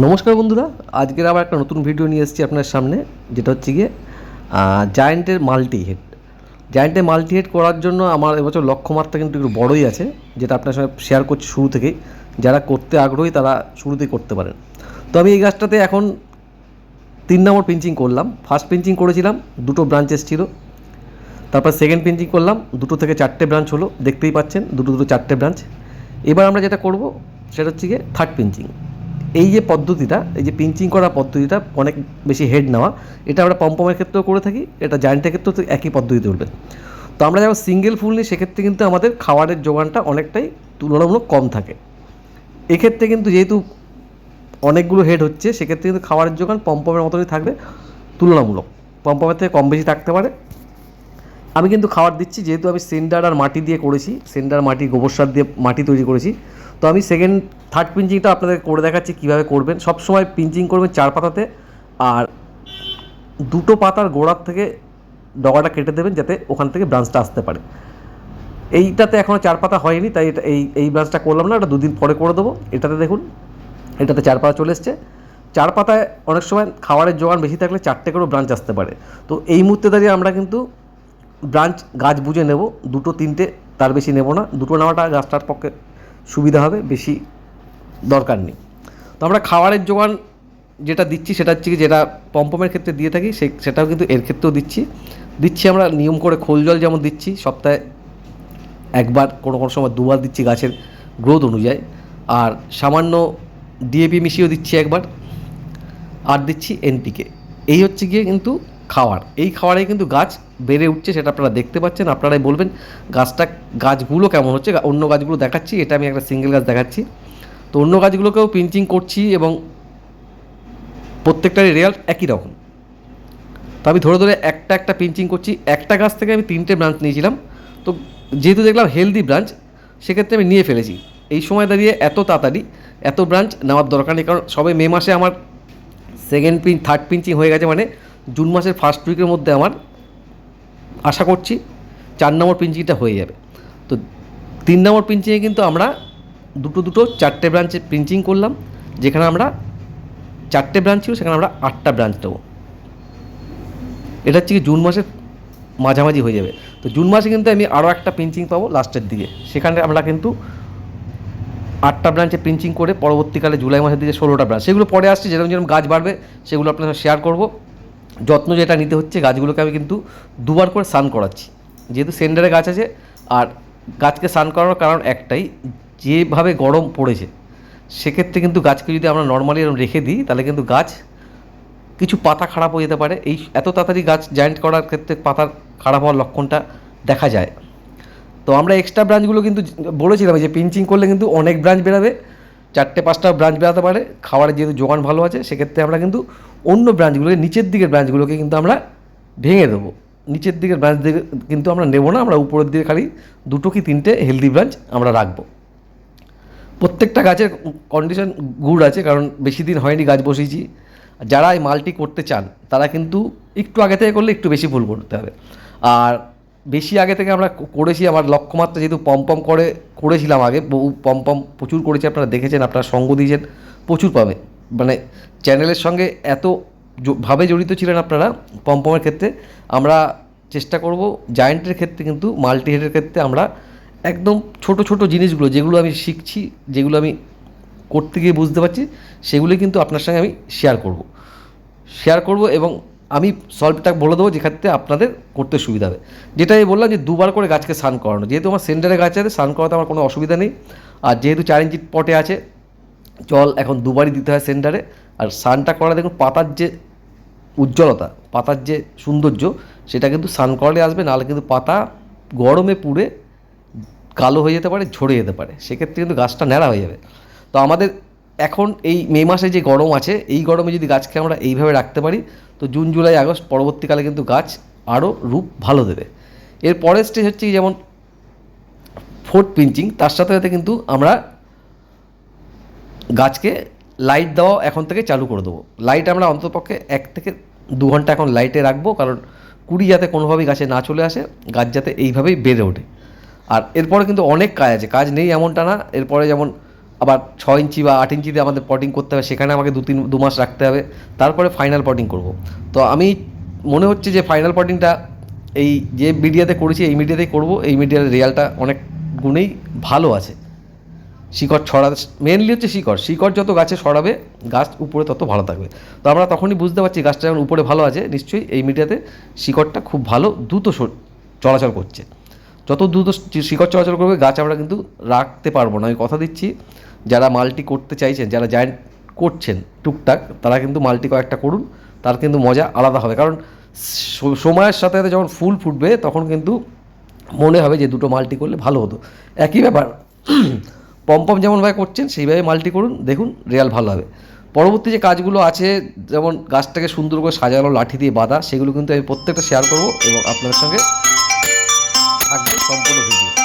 নমস্কার বন্ধুরা, আজকের আবার একটা নতুন ভিডিও নিয়ে এসেছি আপনার সামনে, যেটা হচ্ছে গিয়ে জায়েন্টের মাল্টি হেড জায়েন্টের মাল্টি হেড করার জন্য আমার এবছর লক্ষ্যমাত্রা কিন্তু একটু বড়ই আছে, যেটা আপনার সঙ্গে শেয়ার করছি শুরু থেকেই। যারা করতে আগ্রহী, তারা শুরুতেই করতে পারেন। তো আমি এই গাছটাতে এখন তিন নম্বর পিঞ্চিং করলাম। ফার্স্ট পিঞ্চিং করেছিলাম, দুটো ব্রাঞ্চেস ছিল। তারপর সেকেন্ড পিঞ্চিং করলাম, দুটো থেকে চারটে ব্রাঞ্চ হলো, দেখতেই পাচ্ছেন, দুটো দুটো চারটে ব্রাঞ্চ এবার আমরা যেটা করব, সেটা হচ্ছে গিয়ে থার্ড পিঞ্চিং এই যে পদ্ধতিটা, এই যে পিঞ্চিং করা পদ্ধতিটা অনেক বেশি হেড নেওয়া, এটা আমরা পম্পমের ক্ষেত্রেও করে থাকি, এটা জায়েন্টের ক্ষেত্রেও তো একই পদ্ধতি চলবে। তো আমরা যখন সিঙ্গেল ফুল নিই, সেক্ষেত্রে কিন্তু আমাদের খাবারের যোগানটা অনেকটাই তুলনামূলক কম থাকে। এক্ষেত্রে কিন্তু যেহেতু অনেকগুলো হেড হচ্ছে, সেক্ষেত্রে কিন্তু খাবারের যোগান পম্পমের মতনই থাকবে, তুলনামূলক। পম্পমের থেকে কম বেশি থাকতে পারে। আমি কিন্তু খাবার দিচ্ছি, যেহেতু আমি সেন্ডার আর মাটি দিয়ে করেছি, সেন্ডার, মাটি, গোবর সার দিয়ে মাটি তৈরি করেছি। তো আমি সেকেন্ড থার্ড পিঞ্চিংটা আপনাদের করে দেখাচ্ছি কীভাবে করবেন। সব সময় পিঞ্চিং করবেন চার পাতাতে আর দুটো পাতার গোড়ার থেকে ডগাটা কেটে দেবেন যাতে ওখান থেকে ব্রাঞ্চটা আসতে পারে। এইটাতে এখনও চার পাতা হয়নি, তাই এটা এই এই ব্রাঞ্চটা করলাম না, এটা দুদিন পরে করে দেবো। এটাতে দেখুন, এটাতে চার পাতা চলে এসছে। চার পাতায় অনেক সময় খাবারের জোগান বেশি থাকলে চারটে করেও ব্রাঞ্চ আসতে পারে। তো এই মুহূর্তে দাঁড়িয়ে আমরা কিন্তু ব্রাঞ্চ গাছ বুঝে নেব, দুটো, তিনটে, তার বেশি নেব না, দুটো নেওয়াটা গাছটার পক্ষে সুবিধা হবে, বেশি দরকার নেই। তো আমরা খাবারের জোগান যেটা দিচ্ছি, সেটা হচ্ছে যেটা পম্পমের ক্ষেত্রে দিয়ে থাকি, সে, সেটাও কিন্তু এর ক্ষেত্রেও দিচ্ছি। দিচ্ছি আমরা নিয়ম করে খোল জল যেমন দিচ্ছি, সপ্তাহে একবার, কোনো কোনো সময় দুবার দিচ্ছি গাছের গ্রোথ অনুযায়ী। আর সামান্য ডিএপি মিশিয়েও দিচ্ছি একবার, আর দিচ্ছি এনপিকে এই হচ্ছে গিয়ে কিন্তু খাওয়ার। এই খাওয়ারে কিন্তু গাছ বেড়ে উঠছে, সেটা আপনারা দেখতে পাচ্ছেন। আপনারাই বলবেন, গাছটা, গাছগুলো কেমন হচ্ছে? অন্য গাছগুলো দেখাচ্ছি, এটা আমি একটা সিঙ্গেল গাছ দেখাচ্ছি। তো অন্য গাছগুলোকেও পিঞ্চিং করছি এবং প্রত্যেকটারই রেজাল্ট একই রকম। তো আমি ধরে ধরে একটা একটা পিঞ্চিং করছি। একটা গাছ থেকে আমি তিনটে ব্রাঞ্চ নিয়েছিলাম। তো যেহেতু দেখলাম হেলদি ব্রাঞ্চ সেক্ষেত্রে আমি নিয়ে ফেলেছি। এই সময় দাঁড়িয়ে এত তাড়াতাড়ি, এত ব্রাঞ্চ নেওয়ার দরকার নেই। কারণ সবে মে মাসে আমার সেকেন্ড পিন থার্ড পিঞ্চিং হয়ে গেছে মানে জুন মাসের ফার্স্ট উইকের মধ্যে আমার আশা করছি চার নম্বর পিঞ্চিংটা হয়ে যাবে। তো তিন নম্বর পিঞ্চিংয়ে কিন্তু আমরা দুটো দুটো চারটে ব্রাঞ্চে পিঞ্চিং করলাম, যেখানে আমরা চারটে ব্রাঞ্চ ছিল, সেখানে আমরা আটটা ব্রাঞ্চ দেবো। এটা হচ্ছে কি জুন মাসের মাঝামাঝি হয়ে যাবে। তো জুন মাসে কিন্তু আমি আরও একটা পিঞ্চিং পাবো লাস্টের দিকে। সেখানে আমরা কিন্তু আটটা ব্রাঞ্চে পিঞ্চিং করে পরবর্তীকালে জুলাই মাসের দিকে ষোলোটা ব্রাঞ্চ সেগুলো পরে আসছে, যেরকম যেরকম গাছ বাড়বে, সেগুলো আপনার শেয়ার করব। যত্ন যেটা নিতে হচ্ছে, গাছগুলোকে আমি কিন্তু দুবার করে স্নান করাচ্ছি। যেহেতু সেন্ডারে গাছ আছে, আর গাছকে স্নান করানোর কারণ একটাই, যেভাবে গরম পড়েছে, সেক্ষেত্রে কিন্তু গাছকে যদি আমরা নর্মালি এরকম রেখে দিই, তাহলে কিন্তু গাছ কিছু পাতা খারাপ হয়ে যেতে পারে। এই এত তাড়াতাড়ি গাছ জয়েন্ট করার ক্ষেত্রে পাতার খারাপ হওয়ার লক্ষণটা দেখা যায়। তো আমরা এক্সট্রা ব্রাঞ্চগুলো কিন্তু বলেছিলাম যে পিঞ্চিং করলে কিন্তু অনেক ব্রাঞ্চ বেরোবে। চারটে, পাঁচটা ব্রাঞ্চ বেরোতে পারে খাবারের যেহেতু যোগান ভালো আছে, সেক্ষেত্রে আমরা কিন্তু অন্য ব্রাঞ্চগুলোকে নিচের দিকের ব্রাঞ্চগুলোকে কিন্তু আমরা ভেঙে দেবো। নিচের দিকের ব্রাঞ্চ দিকে কিন্তু আমরা নেব না, আমরা উপরের দিকে খালি দুটো কি তিনটে হেলদি ব্রাঞ্চ আমরা রাখব। প্রত্যেকটা গাছের কন্ডিশন গুড আছে, কারণ বেশি দিন হয়নি গাছ বসিয়েছি যারা এই মালটি করতে চান, তারা কিন্তু একটু আগে থেকে করলে একটু বেশি ফুল করতে হবে। আর বেশি আগে থেকে আমরা করেছি, আমার লক্ষ্যমাত্রা যেহেতু পম পম করে করেছিলাম আগে, বহু পম পম প্রচুর করেছি, আপনারা দেখেছেন, আপনারা সঙ্গ দিয়েছেন, প্রচুর পাবে। মানে চ্যানেলের সঙ্গে এত ভাবে জড়িত ছিলেন আপনারা পমপমের ক্ষেত্রে, আমরা চেষ্টা করব জায়েন্টের ক্ষেত্রে কিন্তু মাল্টি হেডের ক্ষেত্রে আমরা একদম ছোট ছোট জিনিসগুলো, যেগুলো আমি শিখছি, যেগুলো আমি করতে গিয়ে বুঝতে পারছি সেগুলি কিন্তু আপনার সঙ্গে আমি শেয়ার করব। শেয়ার করব এবং আমি সলভটা বলে দেবো যেক্ষেত্রে আপনাদের করতে সুবিধা হবে। যেটা আমি বললাম যে দুবার করে গাছকে স্নান করানো। যেহেতু আমার সেন্টারে গাছ আছে, স্নান করাতে আমার কোনো অসুবিধা নেই। আর যেহেতু চার ইঞ্চি পটে আছে, জল এখন দুবারই দিতে হয় সেন্টারে আর স্নানটা করা দেখুন, পাতার যে উজ্জ্বলতা, পাতার যে সৌন্দর্য, সেটা কিন্তু স্নান করালে আসবে, নাহলে কিন্তু পাতা গরমে পুড়ে কালো হয়ে যেতে পারে, ঝরে যেতে পারে। সেক্ষেত্রে কিন্তু গাছটা ন্যাড়া হয়ে যাবে। তো আমাদের এখন এই মে মাসে যে গরম আছে, এই গরমে যদি গাছকে আমরা এইভাবে রাখতে পারি, তো জুন, জুলাই, আগস্ট পরবর্তীকালে কিন্তু গাছ আরও রূপ ভালো দেবে। এর পরের স্টেজ হচ্ছে যেমন ফোর্ট পিঞ্চিং তার সাথে সাথে কিন্তু আমরা গাছকে লাইট দেওয়া এখন থেকে চালু করে দেবো। লাইট আমরা অন্ততপক্ষে এক থেকে দু ঘণ্টা এখন লাইটে রাখব, কারণ কুড়ি যাতে কোনোভাবেই গাছে না চলে আসে, গাছ যাতে এইভাবেই বেড়ে ওঠে। আর এরপরে কিন্তু অনেক কাজ আছে, কাজ নেই এমনটা না, এরপরে যেমন আবার ছ ইঞ্চি বা আট ইঞ্চিতে আমাদের পটিং করতে হবে, সেখানে আমাকে দু তিন, দু মাস রাখতে হবে, তারপরে ফাইনাল পটিং করব। তো আমি মনে হচ্ছে যে ফাইনাল পটিংটা এই যে মিডিয়াতে করেছি, এই মিডিয়াতেই করব, এই মিডিয়ার রেজাল্টটা অনেক গুণেই ভালো আছে। শিকড় ছড়াতে মেনলি হচ্ছে শিকড় শিকড় যত গাছে সরাবে গাছ উপরে তত ভালো থাকবে। তো আমরা তখনই বুঝতে পারছি গাছটা যখন উপরে ভালো আছে, নিশ্চয়ই এই মিডিয়াতে শিকড়টা খুব ভালো দ্রুত চলাচল করছে। যত দ্রুত শিকড় চলাচল করবে, গাছ আমরা কিন্তু রাখতে পারব না। আমি কথা দিচ্ছি যারা মাল্টি করতে চাইছেন, যারা জায়েন্ট করছেন টুকটাক, তারা কিন্তু মাল্টি কয়েকটা করুন, তার কিন্তু মজা আলাদা হবে। কারণ সময়ের সাথে সাথে যখন ফুল ফুটবে, তখন কিন্তু মনে হবে যে দুটো মাল্টি করলে ভালো হতো। একই ব্যাপার, পম্পম যেমনভাবে করছেন, সেইভাবে মাল্টি করুন, দেখুন, রেয়াল ভালো হবে। পরবর্তী যে কাজগুলো আছে, যেমন গাছটাকে সুন্দর করে সাজানো, লাঠি দিয়ে বাঁধা, সেগুলো কিন্তু আমি প্রত্যেকটা শেয়ার করব এবং আপনাদের সঙ্গে থাকবে সম্পূর্ণ ভিডিও